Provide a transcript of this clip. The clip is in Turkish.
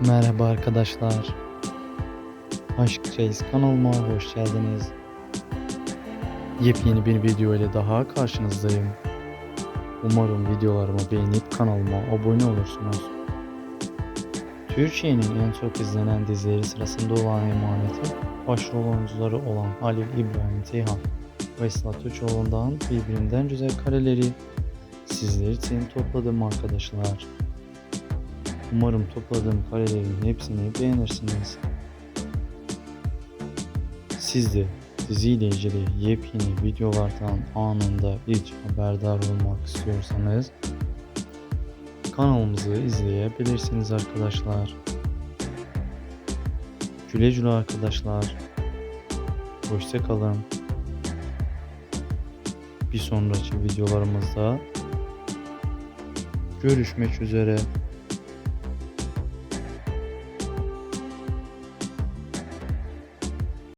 Merhaba arkadaşlar. Aşk Reis kanalıma hoş geldiniz. Yepyeni bir video ile daha karşınızdayım. Umarım videolarımı beğenip kanalıma abone olursunuz. Türkiye'nin en çok izlenen dizileri sırasında olan Emaneti, başrol oyuncuları olan Halil İbrahim Ceyhan ve Eslat Üçoğlu'ndan birbirinden güzel kareleri sizler için topladım arkadaşlar. Umarım topladığım karelerin hepsini beğenirsiniz. Siz de diziyle ilgili yepyeni videolardan anında ilk haberdar olmak istiyorsanız kanalımızı izleyebilirsiniz arkadaşlar. Güle güle arkadaşlar. Hoşça kalın. Bir sonraki videolarımızda görüşmek üzere.